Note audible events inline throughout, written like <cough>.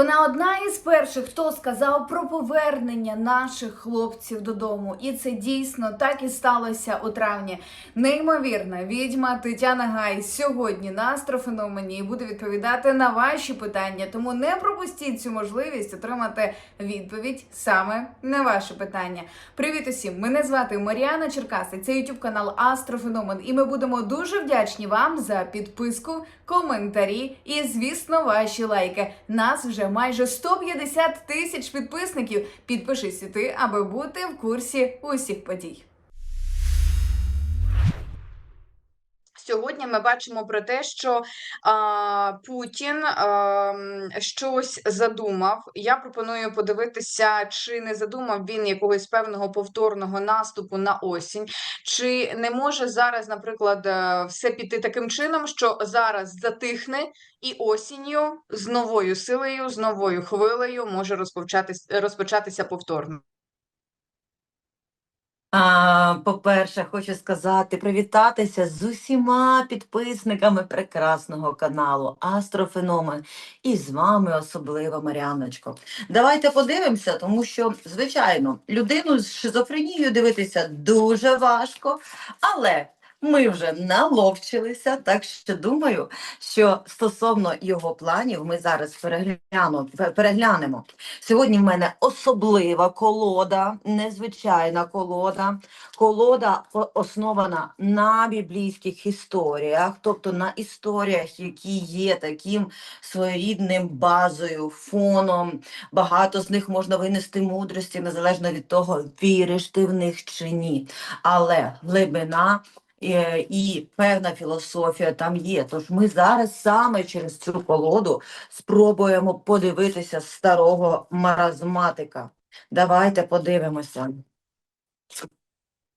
Вона одна із перших, хто сказав про повернення наших хлопців додому, і це дійсно так і сталося у травні. Неймовірна відьма Тетяна Гай сьогодні на астрофеномені і буде відповідати на ваші питання. Тому не пропустіть цю можливість отримати відповідь саме на ваше питання. Привіт усім! Мене звати Маріана Черкаси. Це YouTube канал Астрофеномен, і ми будемо дуже вдячні вам за підписку, коментарі і, звісно, ваші лайки. Нас вже майже 150 тисяч підписників. Підпишись і ти, аби бути в курсі усіх подій. Сьогодні ми бачимо про те, що а, Путін а, щось задумав. Я пропоную подивитися, чи не задумав він якогось певного повторного наступу на осінь, чи не може зараз, наприклад, е, все піти таким чином, що зараз затихне, і осінню з новою силою, з новою хвилею може розпочатися розпочатися повторно. По-перше, хочу сказати, привітатися з усіма підписниками прекрасного каналу Астрофеномен. І з вами особливо, Маріаночко. Давайте подивимося, тому що, звичайно, людину з шизофренією дивитися дуже важко, але ми вже наловчилися, так що думаю, що стосовно його планів ми зараз переглянемо. Сьогодні в мене особлива колода, незвичайна колода. Колода основана на біблійських історіях, тобто на історіях, які є таким своєрідним базою, фоном. Багато з них можна винести мудрості, незалежно від того, віриш ти в них чи ні. Але глибина і певна філософія там є. Тож ми зараз саме через цю колоду спробуємо подивитися старого маразматика. Давайте подивимося.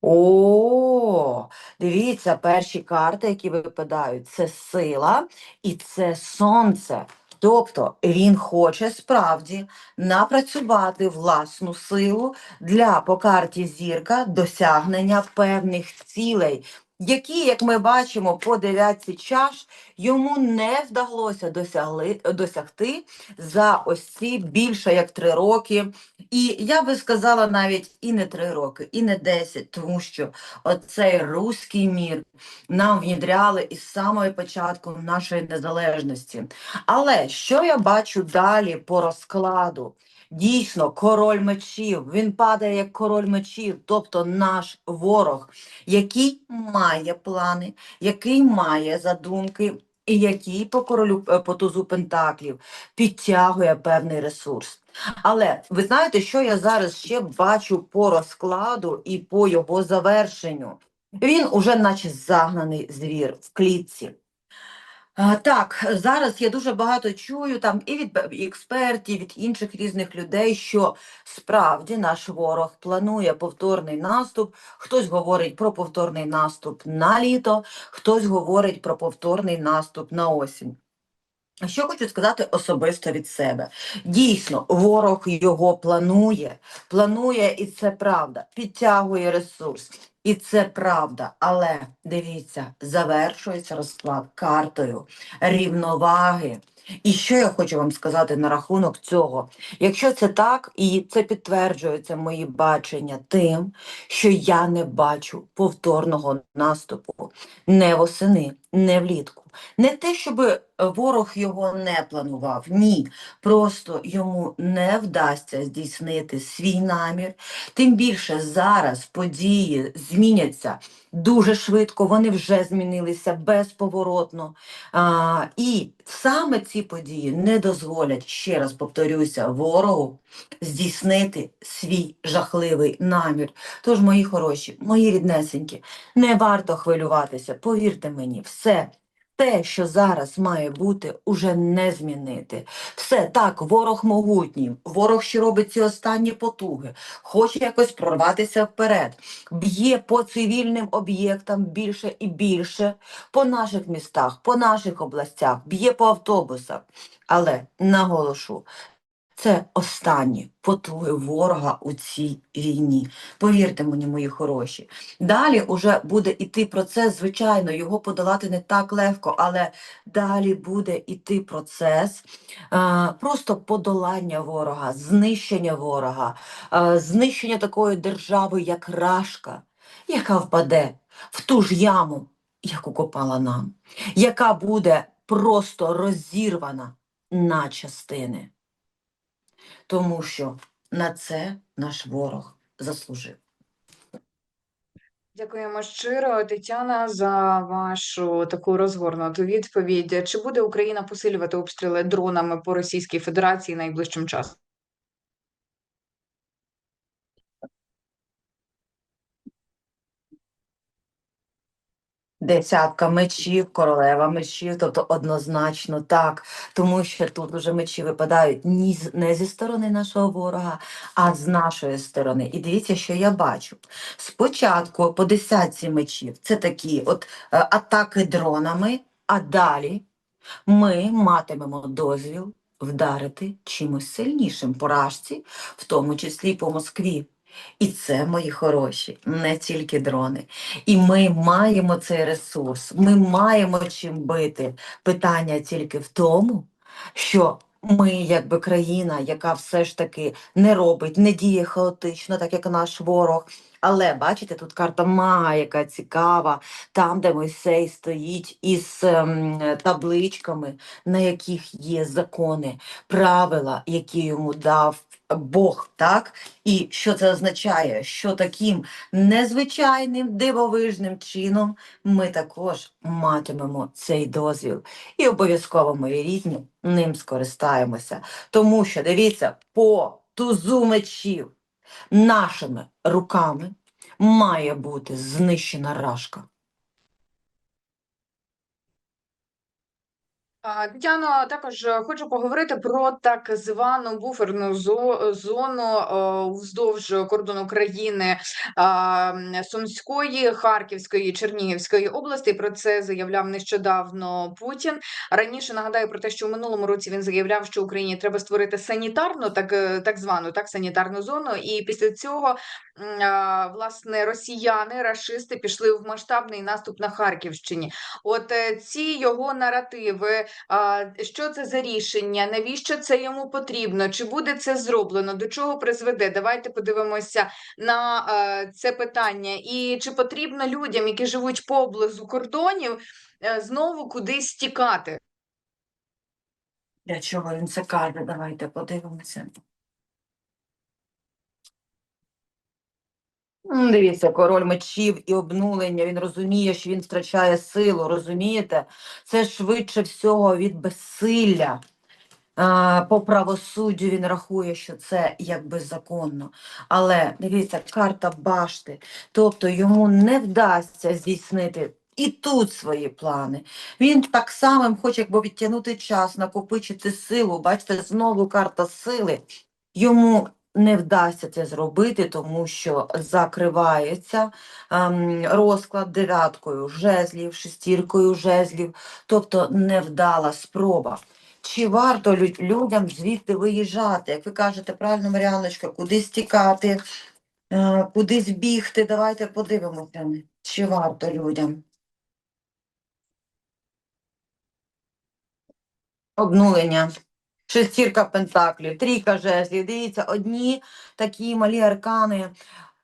О, дивіться, перші карти, які випадають, це сила і це сонце. Тобто він хоче справді напрацювати власну силу для по карті зірка досягнення певних цілей, які, як ми бачимо по дев'ятці чаш, йому не вдалося досягли, досягти за ось ці більше як три роки. І я би сказала навіть і не три роки, і не десять, тому що оцей руський мір нам внідряли із самого початку нашої незалежності. Але що я бачу далі по розкладу? Дійсно, король мечів, він падає як король мечів, тобто наш ворог, який має плани, який має задумки, і який по королю е, по тузу пентаклів підтягує певний ресурс. Але ви знаєте, що я зараз ще бачу по розкладу і по його завершенню? Він уже наче загнаний звір в клітці. А, так, зараз я дуже багато чую там і від бе- і від інших різних людей, що справді наш ворог планує повторний наступ. Хтось говорить про повторний наступ на літо, хтось говорить про повторний наступ на осінь. Що хочу сказати особисто від себе. Дійсно, ворог його планує, планує, і це правда, підтягує ресурс. І це правда, але дивіться, завершується розклад картою рівноваги. І що я хочу вам сказати на рахунок цього? Якщо це так, і це підтверджується мої бачення тим, що я не бачу повторного наступу не восени, не влітку. Не те, щоб е, ворог його не планував, ні. Просто йому не вдасться здійснити свій намір. Тим більше зараз події зміняться дуже швидко, вони вже змінилися безповоротно. А, і саме ці події не дозволять, ще раз повторюся, ворогу здійснити свій жахливий намір. Тож, мої хороші, мої ріднесенькі, не варто хвилюватися, повірте мені, все. Те, що зараз має бути, уже не змінити. Все так, ворог могутній, ворог ще робить ці останні потуги, хоче якось прорватися вперед, б'є по цивільним об'єктам більше і більше, по наших містах, по наших областях, б'є по автобусах. Але наголошу, Це останні потуги ворога у цій війні. Повірте мені, мої хороші. Далі уже буде іти процес, звичайно, його подолати не так легко, але далі буде іти процес е, просто подолання ворога, знищення ворога, е, знищення такої держави, як Рашка, яка впаде в ту ж яму, яку копала нам, яка буде просто розірвана на частини. Тому що на це наш ворог заслужив. Дякуємо щиро, Тетяна, за вашу таку розгорнуту відповідь. Чи буде Україна посилювати обстріли дронами по Російській Федерації найближчим часом? Десятка мечів, королева мечів, тобто однозначно так, тому що тут уже мечі випадають ні з- не зі сторони нашого ворога, а з нашої сторони. І дивіться, що я бачу. Спочатку по десятці мечів це такі от е, атаки дронами, а далі ми матимемо дозвіл вдарити чимось сильнішим по Рашці, в тому числі по Москві. І це, мої хороші, не тільки дрони. І ми маємо цей ресурс, ми маємо чим бити. Питання тільки в тому, що ми, якби країна, яка все ж таки не робить, не діє хаотично, так як наш ворог. Але бачите, тут карта мага, яка цікава, там, де Мойсей стоїть із ем, табличками, на яких є закони, правила, які йому дав Бог, так? І що це означає? Що таким незвичайним дивовижним чином ми також матимемо цей дозвіл. І обов'язково, мої рідні, ним скористаємося. Тому що, дивіться, по тузу мечів нашими руками має бути знищена рашка. Тетяно, також е, хочу поговорити про так звану буферну зону е, вздовж кордону країни Сумської, Харківської, Чернігівської області. Про це заявляв нещодавно Путін. Раніше нагадаю про те, що в минулому році він заявляв, що Україні треба створити санітарну, так, е, так звану так санітарну зону. І після цього власне росіяни, рашисти пішли в масштабний наступ на Харківщині. От ці його наративи. Що це за рішення? Навіщо це йому потрібно? Чи буде це зроблено? До чого призведе? Давайте подивимося на е, це питання. І чи потрібно людям, які живуть поблизу кордонів, е, знову кудись тікати? Для чого він це каже? Давайте подивимося. Дивіться, король мечів і обнулення. Він розуміє, що він втрачає силу. Розумієте? Це швидше всього від безсилля. По правосуддю він рахує, що це якби законно. Але дивіться, карта башти. Тобто йому не вдасться здійснити і тут свої плани. Він так само хоче якби відтягнути час, накопичити силу. Бачите, знову карта сили. Йому не вдасться це зробити, тому що закривається ем, розклад дев'яткою жезлів, шестіркою жезлів, тобто невдала спроба. Чи варто лю- людям звідти виїжджати? Як ви кажете, правильно, Маріаночка, кудись тікати, е, кудись бігти? Давайте подивимося, чи варто людям. Обнулення. Шестірка пентаклів, трійка жезлів. Дивіться, одні такі малі аркани.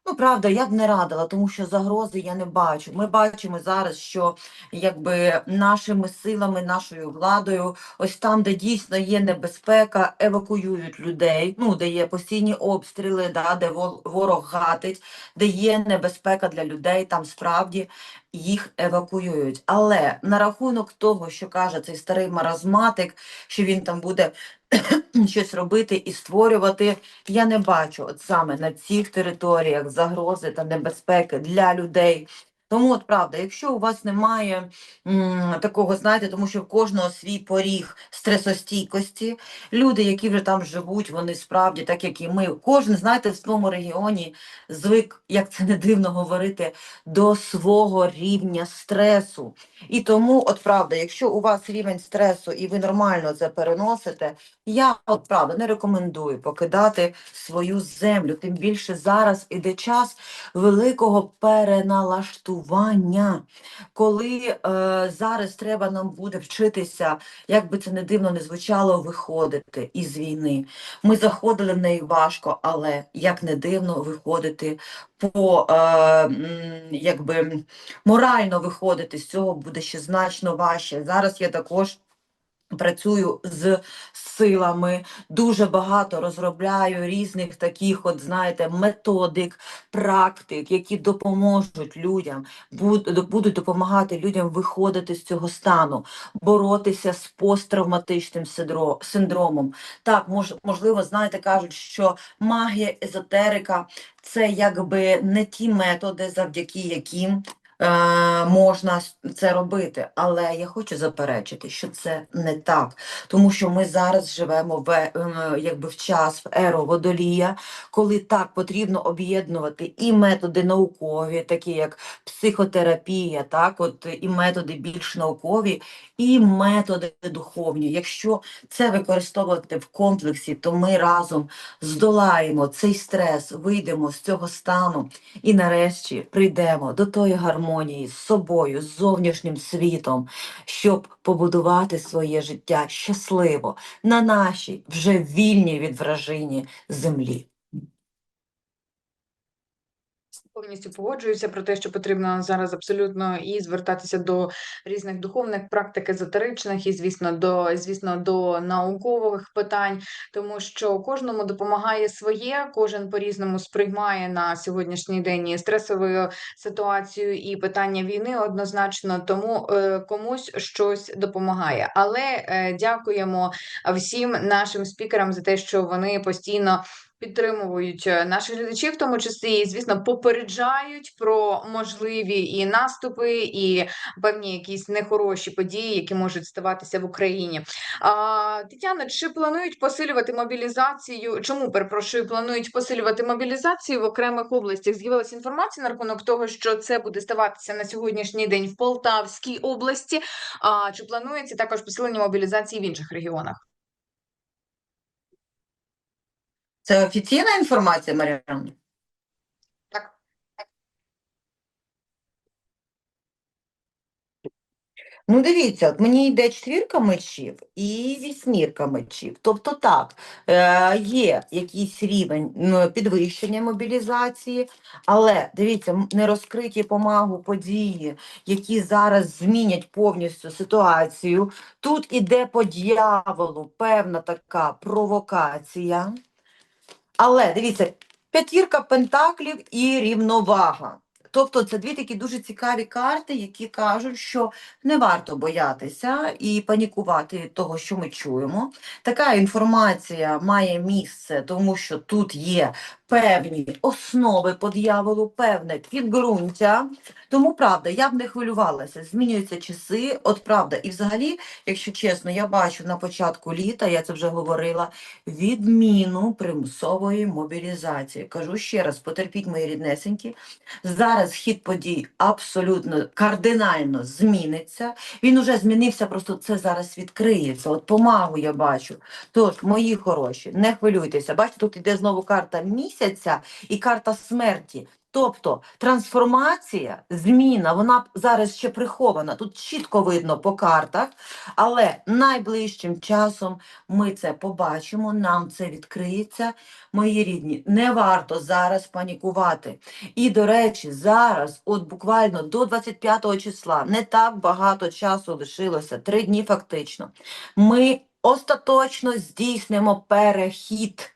Ну, правда, я б не радила, тому що загрози я не бачу. Ми бачимо зараз, що якби нашими силами, нашою владою, ось там, де дійсно є небезпека, евакуюють людей. Ну, де є постійні обстріли, да, де ворог гатить, де є небезпека для людей, там справді їх евакуюють. Але на рахунок того, що каже цей старий маразматик, що він там буде <clears throat> щось робити і створювати, я не бачу от саме на цих територіях загрози та небезпеки для людей. Тому, от правда, якщо у вас немає м, такого, знаєте, тому що в кожного свій поріг стресостійкості, люди, які вже там живуть, вони справді, так як і ми, кожен, знаєте, в своєму регіоні звик, як це не дивно говорити, до свого рівня стресу. І тому, от правда, якщо у вас рівень стресу і ви нормально це переносите, я от правда не рекомендую покидати свою землю. Тим більше зараз іде час великого переналаштування, коли е, зараз треба нам буде вчитися, як би це не дивно не звучало, виходити із війни. Ми заходили в неї важко, але як не дивно виходити по е, якби морально виходити з цього буде ще значно важче. Зараз я також. Працюю з силами, дуже багато розробляю різних таких, от знаєте, методик, практик, які допоможуть людям, будуть допомагати людям виходити з цього стану, боротися з посттравматичним синдро- синдромом. Так, мож, можливо, знаєте, кажуть, що магія, езотерика це якби не ті методи, завдяки яким можна це робити. Але я хочу заперечити, що це не так, тому що ми зараз живемо в, е, якби в час, в еру водолія, коли так потрібно об'єднувати і методи наукові, такі як психотерапія, так, от і методи більш наукові, і методи духовні. Якщо це використовувати в комплексі, то ми разом здолаємо цей стрес, вийдемо з цього стану і нарешті прийдемо до тої гармонії з собою, з зовнішнім світом, щоб побудувати своє життя щасливо на нашій вже вільній від вражині землі. Повністю погоджуюся про те, що потрібно зараз абсолютно і звертатися до різних духовних практик, езотеричних, і звісно, до звісно, до наукових питань, тому що кожному допомагає своє, кожен по-різному сприймає на сьогоднішній день і стресову ситуацію і питання війни однозначно, тому е, комусь щось допомагає. Але е, дякуємо всім нашим спікерам за те, що вони постійно підтримують е, наших глядачів, в тому числі, і, звісно, попереджають про можливі і наступи, і певні якісь нехороші події, які можуть ставатися в Україні. А, Тетяна, чи планують посилювати мобілізацію? Чому перепрошую, планують посилювати мобілізацію в окремих областях? З'явилася інформація на рахунок того, що це буде ставатися на сьогоднішній день в Полтавській області. А чи планується також посилення мобілізації в інших регіонах? Це офіційна інформація, Маріан? Так. Ну, дивіться, от мені йде четвірка мечів і вісьмірка мечів. Тобто так, е, є якийсь рівень підвищення мобілізації, але дивіться, не розкриті помагу події, які зараз змінять повністю ситуацію. Тут іде по дьяволу певна така провокація. Але дивіться, п'ятірка пентаклів і рівновага. Тобто це дві такі дуже цікаві карти, які кажуть, що не варто боятися і панікувати того, що ми чуємо. Така інформація має місце, тому що тут є певні основи по дьяволу, певне підґрунтя. Тому правда, я б не хвилювалася. Змінюються часи. От правда, і взагалі, якщо чесно, я бачу на початку літа, я це вже говорила, відміну примусової мобілізації. Кажу ще раз, потерпіть мої ріднесенькі. Зараз хід подій абсолютно кардинально зміниться. Він уже змінився, просто це зараз відкриється. От помагу я бачу. Тож, мої хороші, не хвилюйтеся. Бачите, тут іде знову карта місяця і карта смерті. Тобто трансформація, зміна, вона зараз ще прихована. Тут чітко видно по картах, але найближчим часом ми це побачимо, нам це відкриється. Мої рідні, не варто зараз панікувати. І, до речі, зараз, от буквально до 25 числа, не так багато часу лишилося, три дні фактично. Ми остаточно здійснимо перехід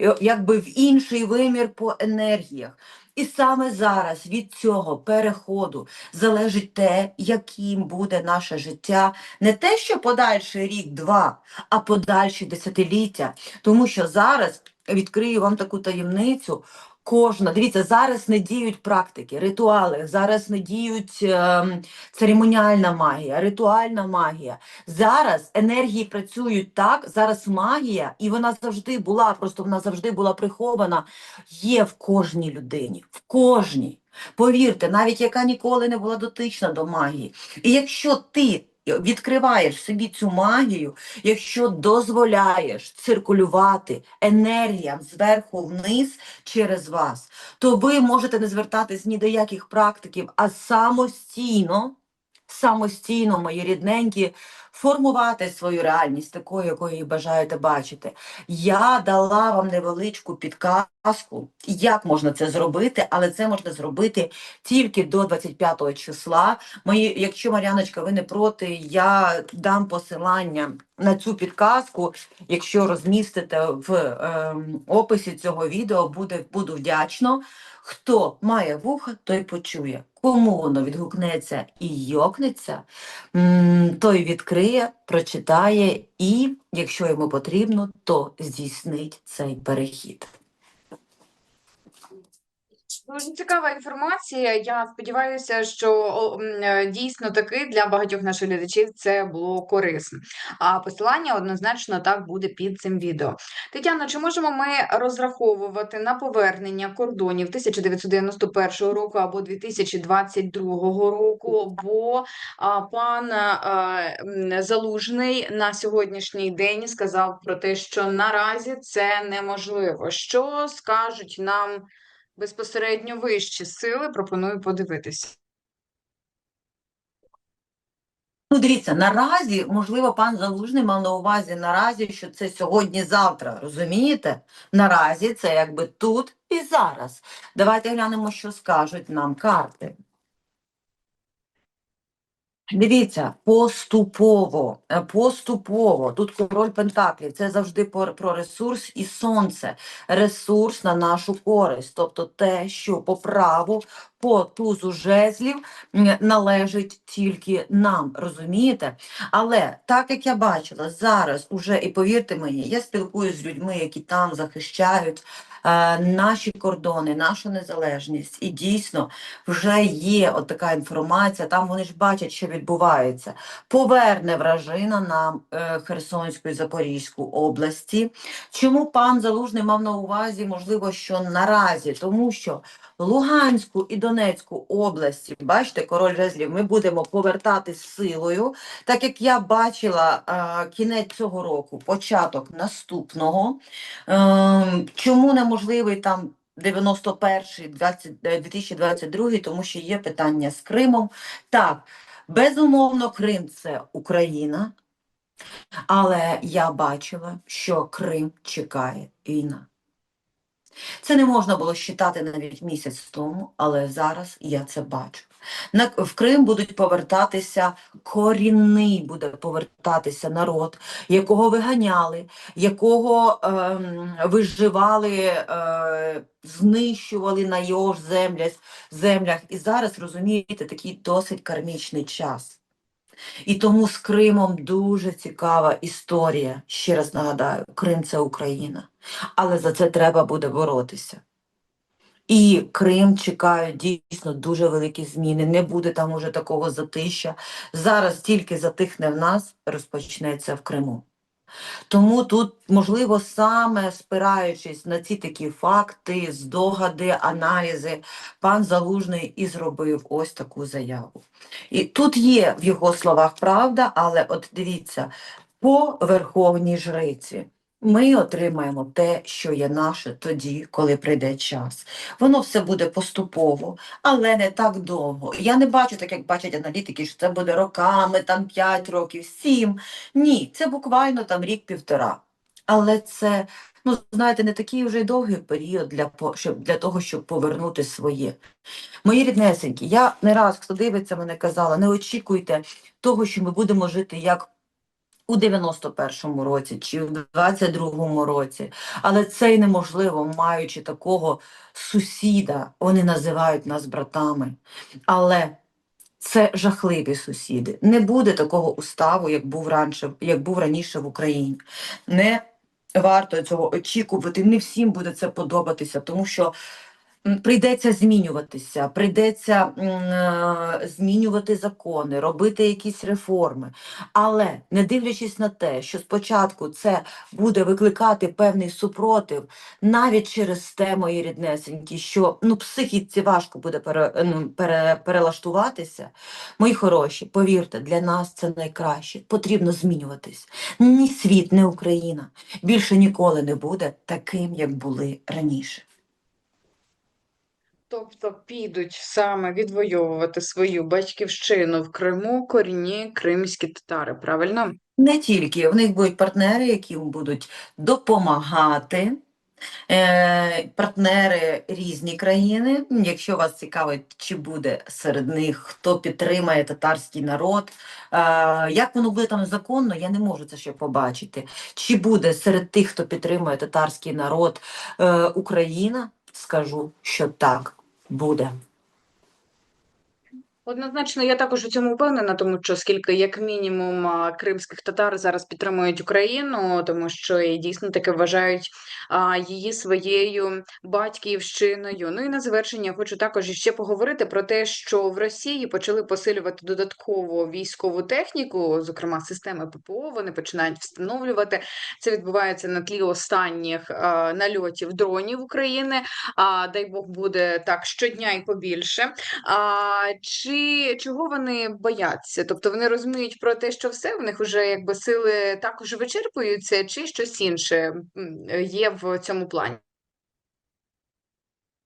е, якби в інший вимір по енергіях. І саме зараз від цього переходу залежить те, яким буде наше життя, не те, що подальший рік-два, а подальші десятиліття. Тому що зараз відкрию вам таку таємницю. Кожна, дивіться, зараз не діють практики, ритуали, зараз не діють ем, церемоніальна магія, ритуальна магія. Зараз енергії працюють так, зараз магія, і вона завжди була, просто вона завжди була прихована, є в кожній людині, в кожній. Повірте, навіть яка ніколи не була дотична до магії. І якщо ти відкриваєш собі цю магію, якщо дозволяєш циркулювати енергіям зверху вниз через вас, то ви можете не звертатись ні до яких практиків, а самостійно, самостійно, мої рідненькі, формувати свою реальність такою, якою бажаєте бачити. Я дала вам невеличку підказку, як можна це зробити, але це можна зробити тільки до 25 числа. Мої, якщо Мар'яночка, ви не проти, я дам посилання на цю підказку. Якщо розмістите в ем, описі цього відео, буде, буду вдячно. Хто має вуха, той почує. Кому воно відгукнеться і йокнеться, той відкриє, прочитає і, якщо йому потрібно, то здійснить цей перехід. Дуже цікава інформація. Я сподіваюся, що е, дійсно таки для багатьох наших глядачів це було корисно. А посилання однозначно так буде під цим відео. Тетяно, чи можемо ми розраховувати на повернення кордонів 1991 року або 2022 року? Бо пан Залужний на сьогоднішній день сказав про те, що наразі це неможливо. Що скажуть нам? Безпосередньо вищі сили, пропоную подивитися. Ну, дивіться, наразі, можливо, пан Залужний мав на увазі наразі, що це сьогодні-завтра, розумієте? Наразі це якби тут і зараз. Давайте глянемо, що скажуть нам карти. Дивіться, поступово, е, поступово. Тут король Пентаклів, це завжди про, ресурс і сонце. Ресурс на нашу користь, тобто те, що по праву, по тузу жезлів належить тільки нам, розумієте? Але так як я бачила, зараз уже, і повірте мені, я спілкуюся з людьми, які там захищають наші кордони, нашу незалежність. І дійсно вже є от така інформація, там вони ж бачать, що відбувається. Поверне вражина на е, Херсонську і Запорізьку області. Чому пан Залужний мав на увазі, можливо, що наразі, тому що Луганську і Донецьку області, бачите, король жезлів, ми будемо повертати силою, так як я бачила е, кінець цього року, початок наступного. Ем, чому неможливий там 91-й, 20 е, 2022, тому що є питання з Кримом. Так, безумовно, Крим це Україна, але я бачила, що Крим чекає війна. Це не можна було считати навіть місяць тому, але зараз я це бачу. В Крим будуть повертатися корінний буде повертатися народ, якого виганяли, якого ем, виживали, е, знищували на його ж землях, землях. І зараз розумієте такий досить кармічний час. І тому з Кримом дуже цікава історія. Ще раз нагадаю, Крим це Україна. Але за це треба буде боротися. І Крим чекають дійсно дуже великі зміни. Не буде там уже такого затища. Зараз тільки затихне в нас, розпочнеться в Криму. Тому тут, можливо, саме спираючись на ці такі факти, здогади, аналізи, пан Залужний і зробив ось таку заяву. І тут є в його словах правда, але от дивіться, по верховній жриці ми отримаємо те, що є наше тоді, коли прийде час. Воно все буде поступово, але не так довго. Я не бачу, так як бачать аналітики, що це буде роками, там 5 років, 7. Ні, це буквально там рік-півтора. Але це, ну знаєте, не такий вже довгий період для, щоб, для того, щоб повернути своє. Мої ріднесенькі, я не раз, хто дивиться, мене казала, не очікуйте того, що ми будемо жити як у 91-му році чи в 22-му році. Але це й неможливо, маючи такого сусіда, вони називають нас братами. Але це жахливі сусіди. Не буде такого уставу, як був раніше, як був раніше в Україні. Не варто цього очікувати. Не всім буде це подобатися, тому що прийдеться змінюватися, прийдеться е, змінювати закони, робити якісь реформи. Але не дивлячись на те, що спочатку це буде викликати певний супротив, навіть через те, мої ріднесенькі, що ну, психіці важко буде пере, ну, пере, перелаштуватися. Мої хороші, повірте, для нас це найкраще. Потрібно змінюватись. Ні світ, ні Україна більше ніколи не буде таким, як були раніше. Тобто підуть саме відвоювати свою батьківщину в Криму корінні кримські татари, правильно? Не тільки, в них будуть партнери, які будуть допомагати. Е, партнери різні країни. Якщо вас цікавить, чи буде серед них хто підтримає татарський народ, е, як воно буде там законно, я не можу це ще побачити. Чи буде серед тих, хто підтримує татарський народ, е, Україна, скажу, що так буде. Однозначно, я також у цьому впевнена, тому що скільки, як мінімум, кримських татар зараз підтримують Україну, тому що і дійсно таки вважають її своєю батьківщиною. Ну і на завершення хочу також іще поговорити про те, що в Росії почали посилювати додатково військову техніку, зокрема системи ППО. Вони починають встановлювати. Це відбувається на тлі останніх нальотів дронів України. А дай Бог буде так щодня і побільше. А, чи чого вони бояться? Тобто вони розуміють про те, що все в них вже якби сили також вичерпуються, чи щось інше є в цьому плані?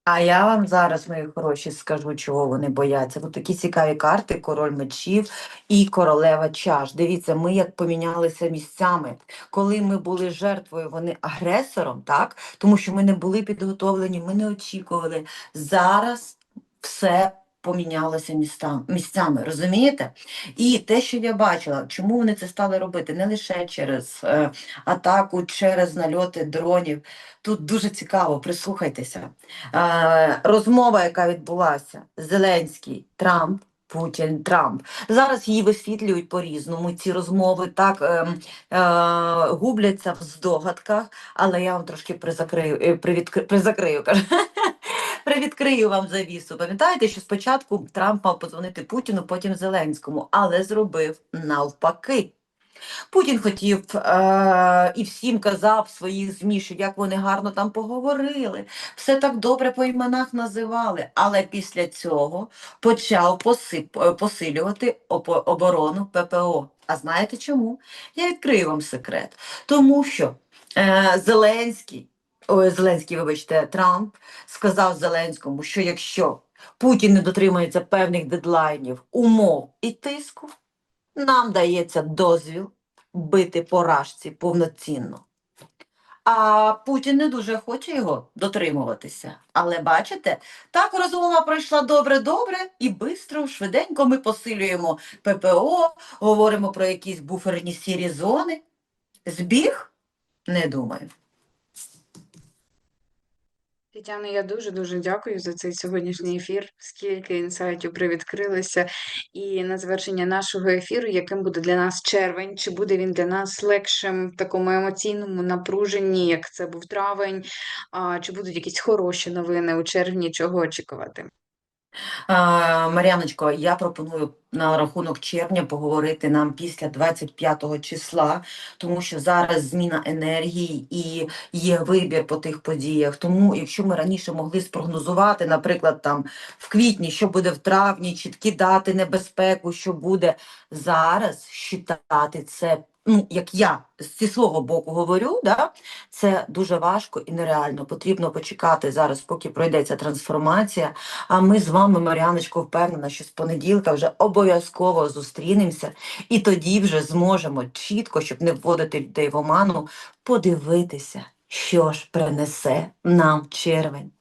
А я вам зараз, мої хороші, скажу, чого вони бояться. Тут такі цікаві карти: король мечів і королева чаш. Дивіться, ми як помінялися місцями. Коли ми були жертвою, вони агресором, так? Тому що ми не були підготовлені, ми не очікували. Зараз все помінялося міста, місцями, розумієте? І те, що я бачила, чому вони це стали робити, не лише через е, атаку, через нальоти дронів. Тут дуже цікаво, прислухайтеся. Е, розмова, яка відбулася, Зеленський, Трамп, Путін, Трамп. Зараз її висвітлюють по-різному. Ці розмови так ем, е, губляться в здогадках, але я вам трошки призакрию, е, призакрию, кажу. <laughs> Привідкрию вам завісу. Пам'ятаєте, що спочатку Трамп мав подзвонити Путіну, потім Зеленському, але зробив навпаки. Путін хотів е- і всім казав своїх ЗМІ, що як вони гарно там поговорили, все так добре по іменах називали. Але після цього почав посип, е, посилювати оборону ППО. А знаєте чому? Я відкрию вам секрет. Тому що е- Зеленський, ой, Зеленський, вибачте, Трамп сказав Зеленському, що якщо Путін не дотримується певних дедлайнів, умов і тиску, нам дається дозвіл бити по рашці повноцінно. А Путін не дуже хоче його дотримуватися. Але бачите, так розмова пройшла добре-добре і бистро, швиденько ми посилюємо ППО, говоримо про якісь буферні сірі зони. Збіг? Не думаю. Тетяна, я дуже дуже дякую за цей сьогоднішній ефір. Скільки інсайтів привідкрилося. І на завершення нашого ефіру, яким буде для нас червень, чи буде він для нас легшим в такому емоційному напруженні, як це був травень? А, чи будуть якісь хороші новини у червні? Чого очікувати? Мар'яночко, я пропоную на рахунок червня поговорити нам після 25 числа, тому що зараз зміна енергії і є вибір по тих подіях. Тому, якщо ми раніше могли спрогнозувати, наприклад, там в квітні, що буде в травні, чіткі дати небезпеку, що буде зараз, считати це. Ну, як я зі свого боку говорю, да, це дуже важко і нереально. Потрібно почекати зараз, поки пройдеться трансформація. А ми з вами, Мар'яночко, впевнена, що з понеділка вже обов'язково зустрінемося, і тоді вже зможемо чітко, щоб не вводити людей в оману, подивитися, що ж принесе нам червень.